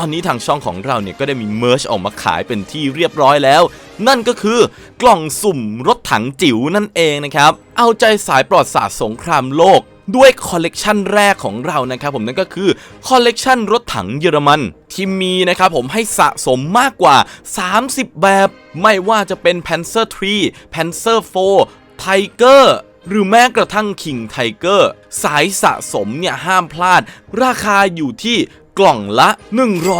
ตอนนี้ทางช่องของเราเนี่ยก็ได้มีเมอร์ชออกมาขายเป็นที่เรียบร้อยแล้ว นั่นก็คือกล่องสุ่มรถถังจิ๋วนั่นเองนะครับ เอาใจสายปลอดศาสตร์สงครามโลกด้วยคอลเลกชันแรกของเรานะครับผมนั่นก็คือคอลเลกชันรถถังเยอรมันที่มีนะครับผมให้สะสมมากกว่า 30 แบบ ไม่ว่าจะเป็น Panzer 3 Panzer 4 Tiger หรือแม้กระทั่ง King Tiger สายสะสมเนี่ยห้ามพลาด ราคาอยู่ที่ กล่องละ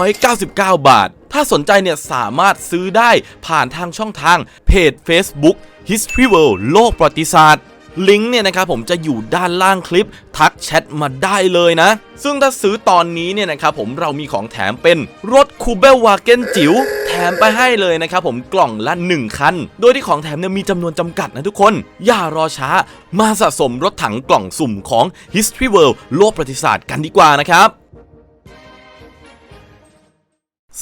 199 บาท ถ้าสนใจเนี่ยสามารถซื้อได้ผ่านทางช่องทางเพจ Facebook History World โลกประวัติศาสตร์ลิงก์เนี่ยนะครับผมจะอยู่ด้านล่างคลิปทักแชทมาได้เลยนะ ซึ่งถ้าซื้อตอนนี้เนี่ยนะครับผมเรามีของแถมเป็นรถคูเบลวาเกนจิ๋วแถมไปให้เลยนะครับผมกล่องละ 1 คัน โดยที่ของแถมเนี่ยมีจำนวนจำกัดนะทุกคน อย่ารอช้ามาสะสมรถถังกล่องสุ่มของ History World โลกประวัติศาสตร์กันดีกว่านะครับ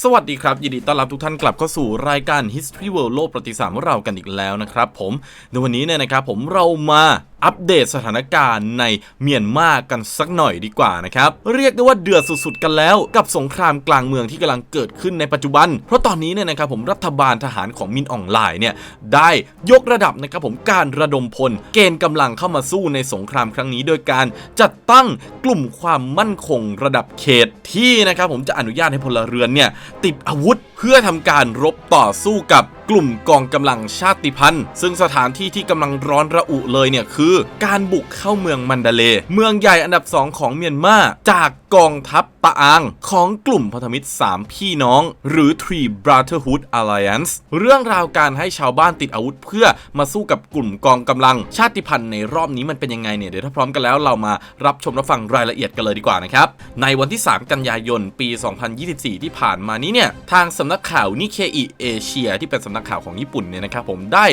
สวัสดีครับ ยินดีต้อนรับทุกท่านกลับเข้าสู่รายการ History World โลกประวัติศาสตร์ของเรากันอีกแล้วนะครับผมในวันนี้เนี่ยนะครับผมเรามา อัปเดตสถานการณ์ในเมียนมากันสักหน่อยดีกว่านะครับ เรียกได้ว่าเดือดสุดๆกันแล้วกับสงครามกลางเมืองที่กำลังเกิดขึ้นในปัจจุบัน เพราะตอนนี้เนี่ยนะครับผมรัฐบาลทหารของมินออนไลน์เนี่ยได้ยกระดับนะครับผมการระดมพล เกณฑ์กำลังเข้ามาสู้ในสงครามครั้งนี้ โดยการจัดตั้งกลุ่มความมั่นคงระดับเขตที่นะครับผมจะอนุญาตให้พลเรือนเนี่ยติดอาวุธเพื่อทำการรบต่อสู้กับกลุ่มกองกำลังชาติพันธุ์ ซึ่งสถานที่ที่กำลังร้อนระอุเลยเนี่ยคือ การบุกเข้าเมืองมันดาเล เมืองใหญ่อันดับ 2 ของเมียนมาจากกองทัพตะอางของกลุ่มพันธมิตร 3 พี่น้อง หรือ Three Brotherhood Alliance เรื่องราวการให้ชาวบ้านติดอาวุธเพื่อมาสู้กับกลุ่มกองกำลังชาติพันธุ์ในรอบนี้มันเป็นยังไงเนี่ยเดี๋ยวถ้าพร้อมกันแล้วเรามารับชมรับฟังรายละเอียดกันเลยดีกว่านะครับในวันที่ 3 กันยายนปี 2024 ที่ผ่านมานี้เนี่ยทางสำนักข่าวนิเคอิเอเชียที่เป็นสำนักข่าวของญี่ปุ่นเนี่ยนะครับผมได้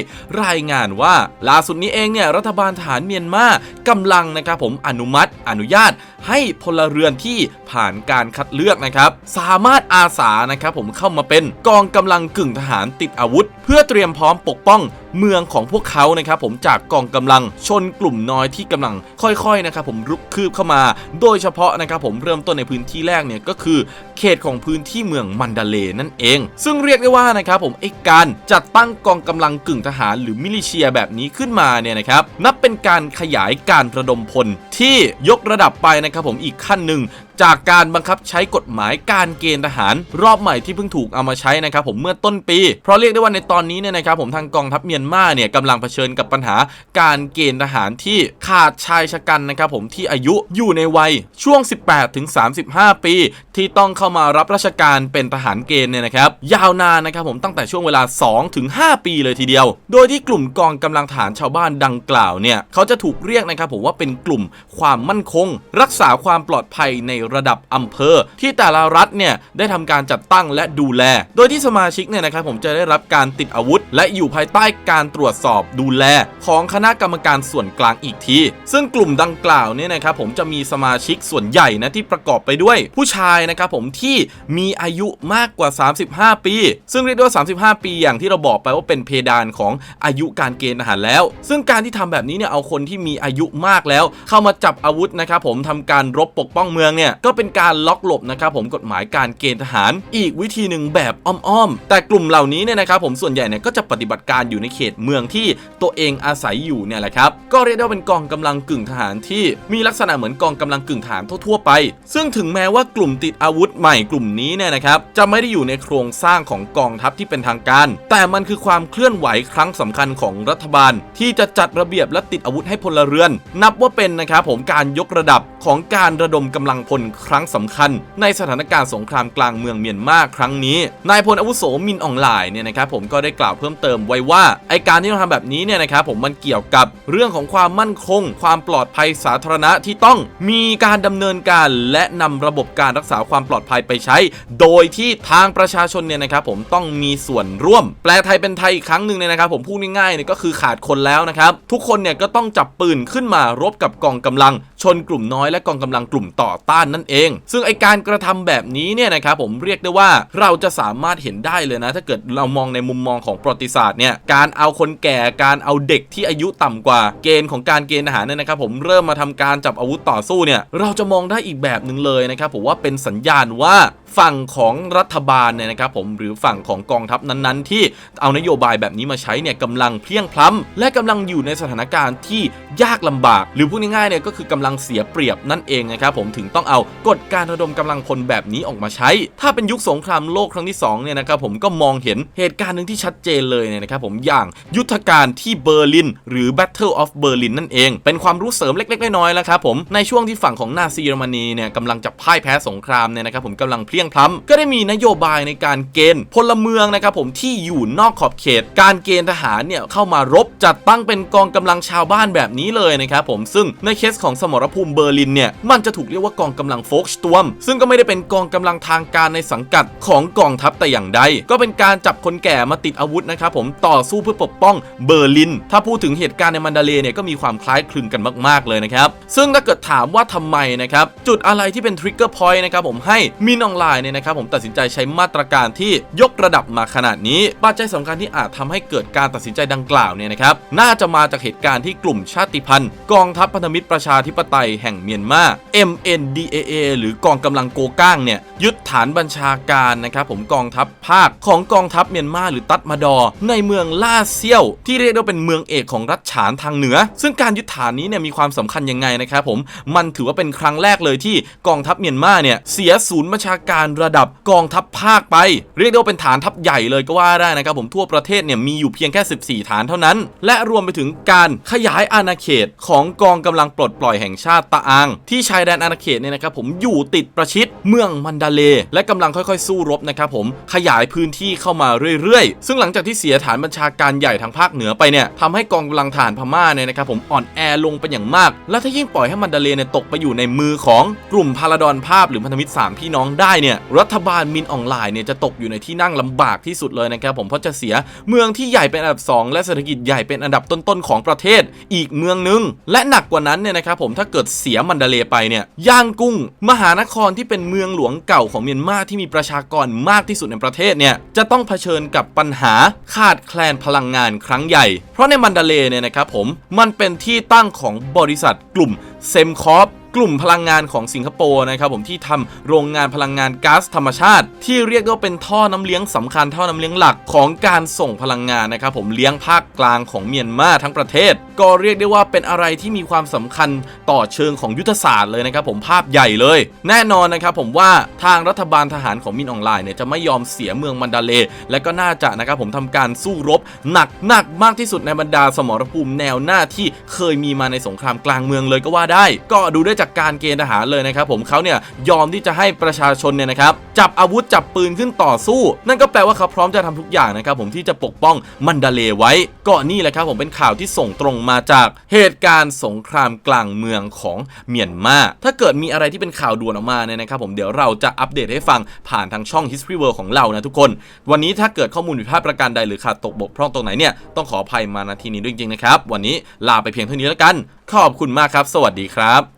รายงานว่าล่าสุดนี้เองเนี่ยรัฐบาลฐานเมียนมากำลังนะครับผมอนุมัติอนุญาตให้พลเรือนที่ผ่านการคัดเลือกนะครับ สามารถอาสานะครับผมเข้ามาเป็นกองกำลังกึ่งทหารติดอาวุธ เพื่อเตรียมพร้อมปกป้อง เมืองของพวกเขานะครับผมจากกองกำลังชนกลุ่มน้อยที่กำลังค่อยๆนะครับผมรุกคืบเข้ามา โดยเฉพาะนะครับผมเริ่มต้นในพื้นที่แรกเนี่ยก็คือเขตของพื้นที่เมืองมันดาเลนั่นเอง ซึ่งเรียกได้ว่านะครับผมไอ้การจัดตั้งกองกำลังกึ่งทหารหรือมิลิเชียแบบนี้ขึ้นมาเนี่ยนะครับนับเป็นการขยายการระดมพลที่ยกระดับไปนะครับผมอีกขั้นหนึ่ง จากการบังคับใช้กฎหมายการเกณฑ์ทหาร รอบใหม่ที่เพิ่งถูกเอามาใช้นะครับผมเมื่อต้นปี เพราะเรียกได้ว่าในตอนนี้เนี่ยนะครับผมทางกองทัพเมียนมาเนี่ยกำลังเผชิญกับปัญหาการเกณฑ์ทหารที่ขาดชายชะกันนะครับผมที่อายุอยู่ในวัยช่วง 18ถึง35 ปี ที่ต้องเข้ามารับราชการเป็นทหารเกณฑ์เนี่ยนะครับยาวนานนะครับผมตั้งแต่ช่วงเวลา2ถึง5ปีเลยทีเดียว โดยที่กลุ่มกองกำลังทหารชาวบ้านดังกล่าวเนี่ยเขาจะถูกเรียกนะครับผมว่าเป็นกลุ่มความมั่นคง รักษาความปลอดภัยในระดับอำเภอ ที่แต่ละรัฐเนี่ยได้ทำการจัดตั้งและดูแล โดยที่สมาชิกเนี่ยนะครับผมจะได้รับการติดอาวุธ และอยู่ภายใต้การตรวจสอบดูแล ของคณะกรรมการส่วนกลางอีกที ซึ่งกลุ่มดังกล่าวเนี่ยนะครับผมจะมีสมาชิกส่วนใหญ่นะที่ประกอบไปด้วย ผู้ชายนะครับผมที่มีอายุมากกว่า 35 ปี ซึ่งเรียกได้ว่า 35 ปี อย่างที่เราบอกไปว่าเป็นเพดานของอายุการเกณฑ์ทหารแล้ว ซึ่งการที่ทำแบบนี้เนี่ยเอาคนที่มีอายุมากแล้ว เข้ามาจับอาวุธนะครับผมทำการรบปกป้องเมืองเนี่ยก็เป็นการล็อกหลบนะครับผมกฎหมายการเกณฑ์ทหาร อีกวิธีหนึ่งแบบอ้อมๆแต่กลุ่มเหล่านี้เนี่ยนะครับผมส่วนใหญ่เนี่ยก็จะปฏิบัติการอยู่ในเขตเมืองที่ตัวเองอาศัยอยู่เนี่ยแหละครับก็เรียกได้ว่าเป็นกองกำลังกึ่งทหารที่มีลักษณะเหมือนกองกำลังกึ่งทหารทั่วๆไป ซึ่งถึงแม้ว่ากลุ่มติดอาวุธใหม่กลุ่มนี้เนี่ยนะครับจะไม่ได้อยู่ในโครงสร้างของกองทัพที่เป็นทางการ แต่มันคือความเคลื่อนไหวครั้งสำคัญของรัฐบาล ที่จะจัดระเบียบและติดอาวุธให้พลเรือน นับว่าเป็นนะครับผมการยกระดับของการระดมกำลังพลครั้งสำคัญ ในสถานการณ์สงครามกลางเมืองเมียนมาครั้งนี้ นายพลอาวุโสมินอองไลน์เนี่ยนะครับผมก็ได้กล่าวเพิ่มเติมไว้ว่าไอการที่เราทำแบบนี้เนี่ยนะครับผมมันเกี่ยวกับเรื่องของความมั่นคง ความปลอดภัยสาธารณะที่ต้องมีการดำเนินการ และนำระบบการรักษาความปลอดภัยไปใช้ โดยที่ทางประชาชนเนี่ยนะครับผมต้องมีส่วนร่วม แปลไทยเป็นไทยอีกครั้งหนึ่งเนี่ยนะครับผมพูดง่ายๆเนี่ยก็คือขาดคนแล้วนะครับทุกคนเนี่ยก็ต้องจับปืนขึ้นมารบกับกองกำลัง ชนกลุ่มน้อยและกองกำลังกลุ่มต่อต้านนั่นเอง ซึ่งไอการกระทำแบบนี้เนี่ยนะครับผมเรียกได้ว่าเราจะสามารถเห็นได้เลยนะ ถ้าเกิดเรามองในมุมมองของประวัติศาสตร์เนี่ยการเอาคนแก่การเอาเด็กที่อายุต่ำกว่าเกณฑ์ของการเกณฑ์ทหารเนี่ยนะครับผมเริ่มมาทำการจับอาวุธต่อสู้เนี่ยเราจะมองได้อีกแบบหนึ่งเลยนะครับผมว่าเป็นสัญญาณว่าฝั่งของรัฐบาลเนี่ยนะครับผมหรือฝั่งของกองทัพนั้นๆ ที่เอานโยบายแบบนี้มาใช้เนี่ยกำลังเพียงพล้ำและกำลังอยู่ในสถานการณ์ที่ยากลำบาก หรือพูดง่ายๆเนี่ยก็คือกำลังเสียเปรียบนั่นเองนะครับผมถึงต้องเอากฎการระดมกำลังพลแบบนี้ออกมาใช้ ถ้าเป็นยุคสงครามโลกครั้งที่สองเนี่ยนะครับผมก็มองเห็นเหตุการณ์หนึ่งที่ชัดเจนเลยเนี่ยนะครับผมอย่างยุทธการที่เบอร์ลิน หรือ Battle of Berlin นั่นเอง เป็นความรู้เสริมเล็กๆน้อยๆแล้วครับผมในช่วงที่ฝั่งของนาซีเยอรมนีเนี่ยกำลังจะพ่ายแพ้สงครามเนี่ยนะครับผมกำลังเพลียงพล้ำก็ได้มีนโยบายในการเกณฑ์พลเมืองนะครับผมที่อยู่นอกขอบเขต การเกณฑ์ทหารเนี่ยเข้ามารบจัดตั้งเป็นกองกำลังชาวบ้านแบบนี้เลยนะครับผมซึ่งในเคสของสมรรภูมิเบอร์ลินเนี่ยมันจะถูกเรียกว่ากองกำลังโฟกสตวม ซึ่งก็ไม่ได้เป็นกองกำลังทางการในสังกัดของกองทัพแต่อย่างใด ก็เป็นการจับคนแก่มาติดอาวุธนะครับผมต่อสู้เพื่อปกป้องเบอร์ลิน ถ้าพูดถึงเหตุการณ์ในมันดาเลเนี่ยก็มีความคล้ายคลึงกันมาก ๆ เลยนะครับ ซึ่งถ้าเกิดถามว่าทำไมนะครับจุดอะไรที่เป็นทริกเกอร์พอยต์นะครับผมให้มินออนไลน์เนี่ยนะครับผมตัดสินใจใช้มาตรการที่ยกระดับมาขนาดนี้ ปัจจัยสำคัญที่อาจทำให้เกิดการตัดสินใจดังกล่าวเนี่ยนะครับน่าจะมาจากเหตุการณ์ที่กลุ่มชาติพันธุ์ กองทัพพันธมิตรประชาธิปไตยแห่งเมียนมา MNDAA หรือกองกำลังโกก้างเนี่ยยึดฐานบัญชาการนะครับผมกองทัพภาคของกองทัพเมียนมาหรือตัดมาดอ ในเมืองล่าเซียว ที่เรียกได้ว่าเป็นเมืองเอกของรัฐฉานทางเหนือ ซึ่งการยึดฐานนี้เนี่ยมีความสำคัญยังไงนะครับผมมันถือว่าเป็นครั้งแรกเลยที่กองทัพเมียนมาเนี่ยเสียศูนย์บัญชาการระดับกองทัพภาคไป เรียกได้ว่าเป็นฐานทัพใหญ่เลยก็ว่าได้นะครับผมทั่วประเทศเนี่ยมีอยู่เพียงแค่ 14 ฐานเท่านั้น และรวมไปถึงการขยายอาณาเขตของกองกำลังปลดปล่อยแห่งชาติตะอางที่ชายแดนอาณาเขตเนี่ยนะครับผมอยู่ติดประชิดเมืองมันดาเล และกำลังค่อยๆ สู้รบนะครับผมขยายพื้นที่เข้ามาเรื่อยๆ ซึ่งหลังจากที่เสียฐานบัญชาการใหญ่ทางภาคเหนือไปเนี่ยทำให้กองกำลังทหารพม่าเนี่ยนะครับผมอ่อนแอลงเป็นอย่างมาก และถ้ายิ่งปล่อยให้มันดาเลเนี่ยตกไปอยู่ในมือของกลุ่มพาราดอนภาพหรือพันธมิตรสามพี่น้องได้เนี่ยรัฐบาลมินออนไลน์เนี่ยจะตกอยู่ในที่นั่งลำบากที่สุดเลยนะครับผมเพราะจะเสียเมืองที่ใหญ่เป็นอันดับ 2 และเศรษฐกิจใหญ่เป็นอันดับต้นๆของประเทศ อีกเมืองหนึง และหนักกว่านั้นเนี่ยนะครับผมถ้าาเกิดเสียมันดาเลไปเนี่ยย่างกุ้ง มหานครที่เป็นเมืองหลวงเก่าของเมียนมาที่มีประชากรมากที่สุดในประเทศเนี่ยจะต้องเผชิญกับปัญหาขาดแคลนพลังงานครั้งใหญ่ เพราะในมันดาเลเนี่ยนะครับผมมันเป็นที่ตั้งของบริษัทกลุ่มเซมคอร์ป กลุ่มพลังงานของสิงคโปร์นะครับผมที่ทำโรงงานพลังงานก๊าซธรรมชาติ ที่เรียกว่าเป็นท่อน้ำเลี้ยงสำคัญท่อน้ำเลี้ยงหลักของการส่งพลังงานนะครับผมเลี้ยงภาคกลางของเมียนมาทั้งประเทศ ก็เรียกได้ว่าเป็นอะไรที่มีความสำคัญต่อเชิงของยุทธศาสตร์เลยนะครับผมภาพใหญ่เลย แน่นอนนะครับผมว่าทางรัฐบาลทหารของมินออนไลน์เนี่ยจะไม่ยอมเสียเมืองมันดาเล และก็น่าจะนะครับผมทำการสู้รบหนักหนักมากที่สุดในบรรดาสมรภูมิแนวหน้าที่เคยมีมาในสงครามกลางเมืองเลยก็ว่าได้ ก็ดูได้จากจากการเกณฑ์ทหารเลยนะครับผมเขาเนี่ยยอมที่จะให้ประชาชนเนี่ยนะครับจับอาวุธจับปืนขึ้นต่อสู้ นั่นก็แปลว่าเขาพร้อมจะทำทุกอย่างนะครับผมที่จะปกป้องมันดาเลไว้ก็นี่แหละครับผมเป็นข่าวที่ส่งตรงมาจากเหตุการณ์สงครามกลางเมืองของเมียนมา ถ้าเกิดมีอะไรที่เป็นข่าวด่วนออกมาเนี่ยนะครับผมเดี๋ยวเราจะอัปเดตให้ฟังผ่านทางช่อง History World ของเรานะทุกคน วันนี้ถ้าเกิดข้อมูลผิดพลาดประการใดหรือขาดตกบกพร่องตรงไหนเนี่ยต้องขออภัยมาณที่นี้ด้วยจริงๆนะครับ วันนี้ลาไปเพียงเท่านี้แล้วกัน ขอบคุณมากครับ สวัสดีครับ